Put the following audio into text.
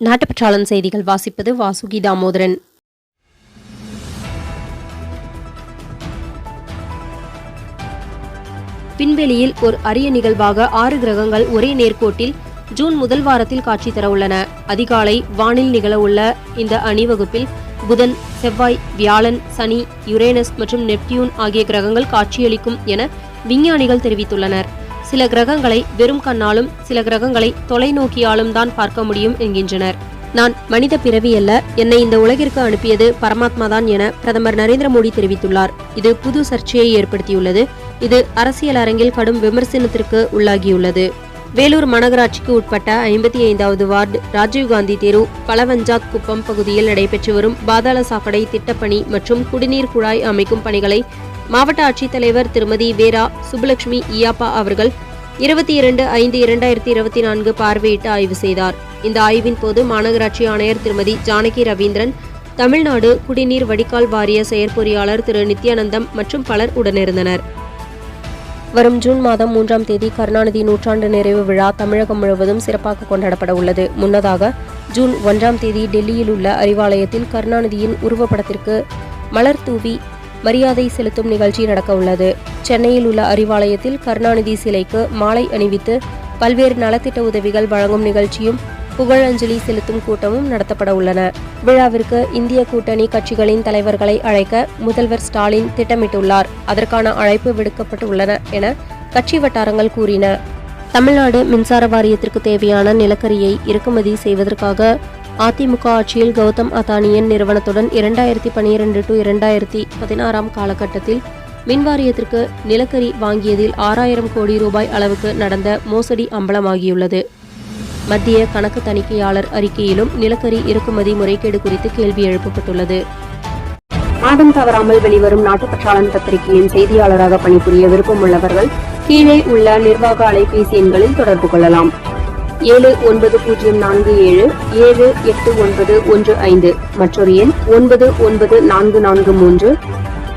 நாட்டுப்பற்றாளன் செய்திகள் வாசிப்பது வாசுகி தாமோதரன் விண்வெளியில் ஒரு அரிய நிகழ்வாக ஆறு கிரகங்கள் ஒரே நேர்கோட்டில் ஜூன் முதல் வாரத்தில் காட்சி தர உள்ளன அதிகாலை வானில் நிகழவுள்ள இந்த அணிவகுப்பில் புதன் செவ்வாய் வியாழன் சனி யுரேனஸ் மற்றும் நெப்டியூன் ஆகிய கிரகங்கள் காட்சியளிக்கும் என விஞ்ஞானிகள் தெரிவித்துள்ளனர். சில கிரகங்களை வெறும் கண்ணாலும் சில கிரகங்களை தொலைநோக்கியாலும் தான் பார்க்க முடியும் என்கின்றனர். நான் மனித பிறவி அல்ல என்னை இந்த உலகிற்கு அனுப்பியது பரமாத்மா தான் என பிரதமர் நரேந்திர மோடி தெரிவித்துள்ளார். இது புது சர்ச்சையை ஏற்படுத்தியுள்ளது. இது அரசியல் அரங்கில் கடும் விமர்சனத்திற்கு உள்ளாகியுள்ளது. வேலூர் மாநகராட்சிக்கு உட்பட்ட ஐம்பத்தி ஐந்தாவது வார்டு ராஜீவ்காந்தி தெரு பலவஞ்சாத் குப்பம் பகுதியில் நடைபெற்று வரும் பாதாள சாக்கடை திட்டப்பணி மற்றும் குடிநீர் குழாய் அமைக்கும் பணிகளை மாவட்ட ஆட்சித்தலைவர் திருமதி வேரா சுப்புலட்சுமி இயாப்பா அவர்கள் இருபத்தி இரண்டு ஐந்து இரண்டாயிரத்தி இருபத்தி நான்கு பார்வையிட்டு ஆய்வு செய்தார். இந்த ஆய்வின் போது மாநகராட்சி ஆணையர் திருமதி ஜானகி ரவீந்திரன் தமிழ்நாடு குடிநீர் வடிகால் வாரிய செயற்பொறியாளர் திரு நித்யானந்தம் மற்றும் பலர் உடனிருந்தனர். வரும் ஜூன் மாதம் மூன்றாம் தேதி கருணாநிதி நூற்றாண்டு நிறைவு விழா தமிழகம் முழுவதும் சிறப்பாக கொண்டாடப்பட உள்ளது. முன்னதாக ஜூன் ஒன்றாம் தேதி டெல்லியில் உள்ள அறிவாலயத்தில் கருணாநிதியின் உருவப்படத்திற்கு மலர் தூவி மரியாதை செலுத்தும் நிகழ்ச்சி நடக்க உள்ளது. சென்னையில் உள்ள அறிவாலயத்தில் கருணாநிதி சிலைக்கு மாலை அணிவித்து பல்வேறு நலத்திட்ட உதவிகள் வழங்கும் நிகழ்ச்சியும் புகழஞ்சலி செலுத்தும் கூட்டமும் நடத்தப்பட உள்ளன. விழாவிற்கு இந்திய கூட்டணி கட்சிகளின் தலைவர்களை அழைக்க முதல்வர் ஸ்டாலின் திட்டமிட்டுள்ளார். அதற்கான அழைப்பு விடுக்கப்பட்டுள்ளன என கட்சி வட்டாரங்கள் கூறின. தமிழ்நாடு மின்சார வாரியத்திற்கு தேவையான நிலக்கரியை இறக்குமதி செய்வதற்காக அதிமுக ஆட்சியில் கௌதம் அதானியின் நிறுவனத்துடன் இரண்டாயிரத்தி பனிரெண்டு டு இரண்டாயிரத்தி பதினாறாம் காலகட்டத்தில் மின் வாரியத்திற்கு நிலக்கரி வாங்கியதில் ஆறாயிரம் கோடி ரூபாய் அளவுக்கு நடந்த மோசடி அம்பலமாகியுள்ளது. மத்திய கணக்கு தணிக்கையாளர் அறிக்கையிலும் நிலக்கரி இறக்குமதி முறைகேடு குறித்து கேள்வி எழுப்பப்பட்டுள்ளது. மாதம் தவறாமல் வெளிவரும் நாட்டுப்பற்றாளன் பத்திரிகையின் செய்தியாளராக பணிபுரிய விருப்பமுள்ளவர்கள் கீழே உள்ள நிர்வாக அலைபேசி எண்களில் தொடர்பு கொள்ளலாம். ஏழு ஒன்பது பூஜ்ஜியம் நான்கு ஏழு ஏழு எட்டு ஒன்பது ஒன்று ஐந்து மற்றொரு எண் ஒன்பது ஒன்பது நான்கு நான்கு மூன்று